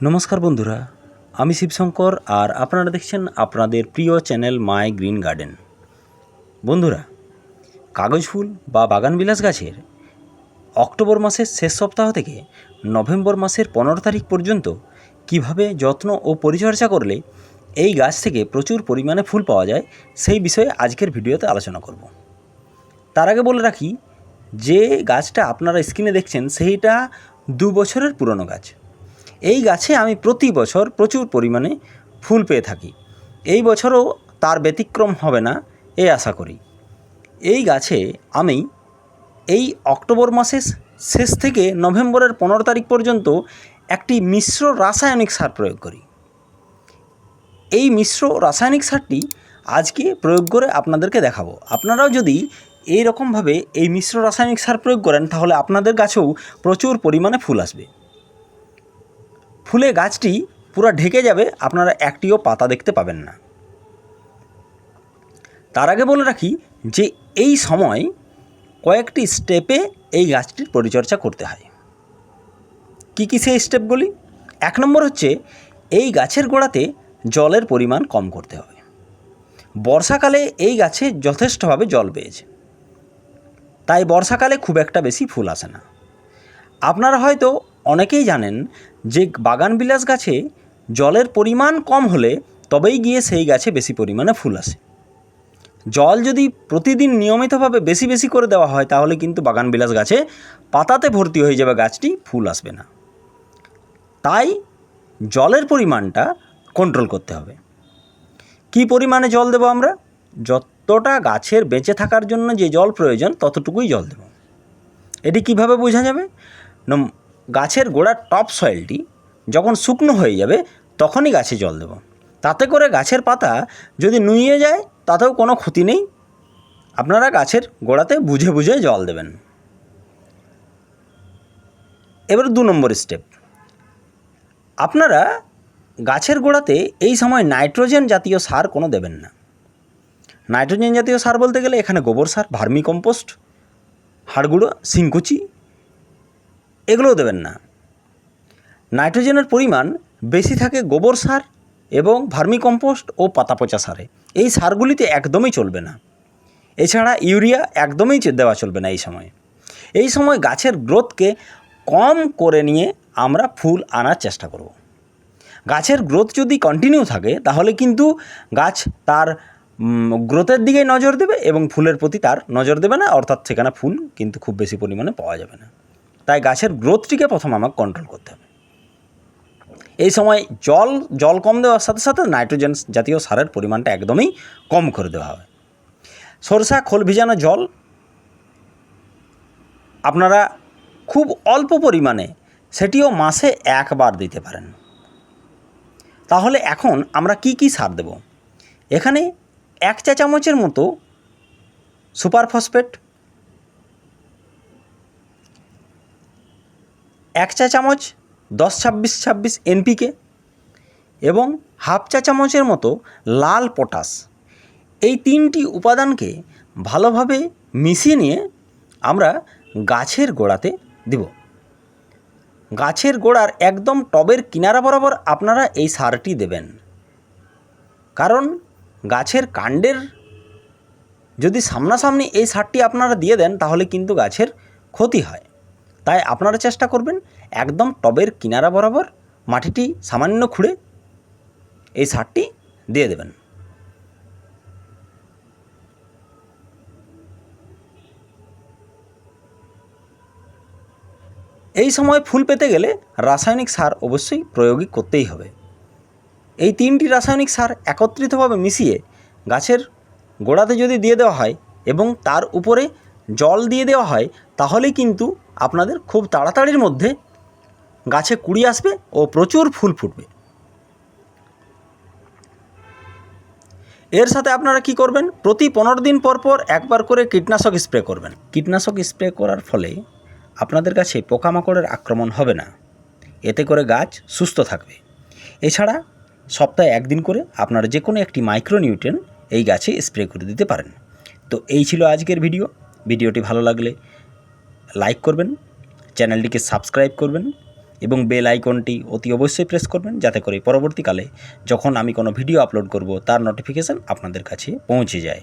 নমস্কার বন্ধুরা, আমি শিবশঙ্কর আর আপনারা দেখছেন আপনাদের প্রিয় চ্যানেল মাই গ্রিন গার্ডেন। বন্ধুরা, কাগজ ফুল বা বাগানবিলাস গাছের অক্টোবর মাসের শেষ সপ্তাহ থেকে নভেম্বর মাসের পনেরো তারিখ পর্যন্ত কীভাবে যত্ন ও পরিচর্যা করলে এই গাছ থেকে প্রচুর পরিমাণে ফুল পাওয়া যায়, সেই বিষয়ে আজকের ভিডিওতে আলোচনা করব। তার আগে বলে রাখি, যে গাছটা আপনারা স্ক্রিনে দেখছেন, সেইটা দু বছরের পুরনো গাছ। এই গাছে আমি প্রতি বছর প্রচুর পরিমাণে ফুল পেয়ে থাকি। এই বছরও তার ব্যতিক্রম হবে না, এ আশা করি। এই গাছে আমি এই অক্টোবর মাসের শেষ থেকে নভেম্বরের পনেরো তারিখ পর্যন্ত একটি মিশ্র রাসায়নিক সার প্রয়োগ করি। এই মিশ্র রাসায়নিক সারটি আজকে প্রয়োগ করে আপনাদেরকে দেখাবো। আপনারাও যদি এই রকমভাবে এই মিশ্র রাসায়নিক সার প্রয়োগ করেন, তাহলে আপনাদের গাছেও প্রচুর পরিমাণে ফুল আসবে। ফুলে গাছটি পুরো ঢেকে যাবে, আপনারা একটিও পাতা দেখতে পাবেন না। তার আগে বলে রাখি যে এই সময় কয়েকটি স্টেপে এই গাছটির পরিচর্যা করতে হয়। কী কী সেই স্টেপগুলি? এক নম্বর হচ্ছে এই গাছের গোড়াতে জলের পরিমাণ কম করতে হবে। বর্ষাকালে এই গাছে যথেষ্টভাবে জল পেয়েছে। তাই বর্ষাকালে খুব একটা বেশি ফুল আসে না। আপনারা হয়তো অনেকেই জানেন যে বাগানবিলাস গাছে জলের পরিমাণ কম হলে তবেই গিয়ে সেই গাছে বেশি পরিমাণে ফুল আসে। জল যদি প্রতিদিন নিয়মিতভাবে বেশি বেশি করে দেওয়া হয়, তাহলে কিন্তু বাগানবিলাস গাছে পাতাতে ভর্তি হয়ে যাবে গাছটি, ফুল আসবে না। তাই জলের পরিমাণটা কন্ট্রোল করতে হবে। কি পরিমাণে জল দেবো আমরা? যতটা গাছের বেঁচে থাকার জন্য যে জল প্রয়োজন, ততটুকুই জল দেব। এটি কীভাবে বোঝা যাবে? গাছের গোড়ার টপ সয়েলটি যখন শুকনো হয়ে যাবে, তখনই গাছে জল দেব। তাতে করে গাছের পাতা যদি নুইয়ে যায়, তাতেও কোনো ক্ষতি নেই। আপনারা গাছের গোড়াতে বুঝে বুঝে জল দেবেন। এবার দু নম্বর স্টেপ আপনারা গাছের গোড়াতে এই সময় নাইট্রোজেন জাতীয় সার কোনো দেবেন না। নাইট্রোজেন জাতীয় সার বলতে গেলে এখানে গোবর সার ভার্মি কম্পোস্ট হাড়গুঁড়ো সিংকুচি এগুলোও দেবেন না। নাইট্রোজেনের পরিমাণ বেশি থাকে গোবর সার এবং ভার্মি কম্পোস্ট ও পাতা পচা সারে। এই সারগুলিতে একদমই চলবে না। এছাড়া ইউরিয়া একদমই দেওয়া চলবে না এই সময়। এই সময় গাছের গ্রোথকে কম করে নিয়ে আমরা ফুল আনার চেষ্টা করব। গাছের গ্রোথ যদি কন্টিনিউ থাকে, তাহলে কিন্তু গাছ তার গ্রোথের দিকে নজর দেবে এবং ফুলের প্রতি তার নজর দেবে না। অর্থাৎ সেখানে ফুল কিন্তু খুব বেশি পরিমাণে পাওয়া যাবে না। তাই গাছের গ্রোথটিকে প্রথম আমাকে কন্ট্রোল করতে হবে। এই সময় জল জল কম দেওয়ার সাথে সাথে নাইট্রোজেন জাতীয় সারের পরিমাণটা একদমই কম করে দেওয়া হবে সরষা, খোল ভিজানো জল, আপনারা খুব অল্প পরিমাণে সেটিও মাসে একবার দিতে পারেন। তাহলে এখন আমরা কি কি সার দেব? এখানে এক চা চামচের মতো সুপার ফসফেট এক চা চামচ, দশ ছাব্বিশ ছাব্বিশ এনপিকে এবং হাফ চা চামচের মতো লাল পটাশ। এই তিনটি উপাদানকে ভালোভাবে মিশিয়ে নিয়ে আমরা গাছের গোড়াতে দিব। গাছের গোড়ার একদম টবের কিনারা বরাবর আপনারা এই সারটি দেবেন। কারণ গাছের কাণ্ডের যদি সামনাসামনি এই সারটি আপনারা দিয়ে দেন, তাহলে কিন্তু গাছের ক্ষতি হয়। তাই আপনারা চেষ্টা করবেন একদম টবের কিনারা বরাবর মাটিটি সামান্য খুঁড়ে এই সারটি দিয়ে দেবেন। এই সময় ফুল পেতে গেলে রাসায়নিক সার অবশ্যই প্রয়োগই করতেই হবে। এই তিনটি রাসায়নিক সার একত্রিতভাবে মিশিয়ে গাছের গোড়াতে যদি দিয়ে দেওয়া হয় এবং তার উপরে জল দিয়ে দেওয়া হয় তাহলেই কিন্তু আপনাদের খুব তাড়াতাড়ির মধ্যে গাছে কুড়ি আসবে ও প্রচুর ফুল ফুটবে। এর সাথে আপনারা কি করবেন? প্রতি পনেরো দিন পর পর একবার করে কীটনাশক স্প্রে করবেন। কীটনাশক স্প্রে করার ফলে আপনাদের কাছে পোকামাকড়ের আক্রমণ হবে না। এতে করে গাছ সুস্থ থাকবে। এছাড়া সপ্তাহে একদিন করে আপনারা যে কোনো একটি মাইক্রোনিউট্রেন এই গাছে স্প্রে করে দিতে পারেন। তো এই ছিল আজকের ভিডিও। ভিডিওটি ভালো লাগলে লাইক করবেন, চ্যানেলটিকে সাবস্ক্রাইব করবেন এবং বেল আইকনটি অতি অবশ্যই প্রেস করবেন যাতে করে পরবর্তীকালে যখন আমি কোনো ভিডিও আপলোড করব, তার নোটিফিকেশান আপনাদের কাছে পৌঁছে যায়।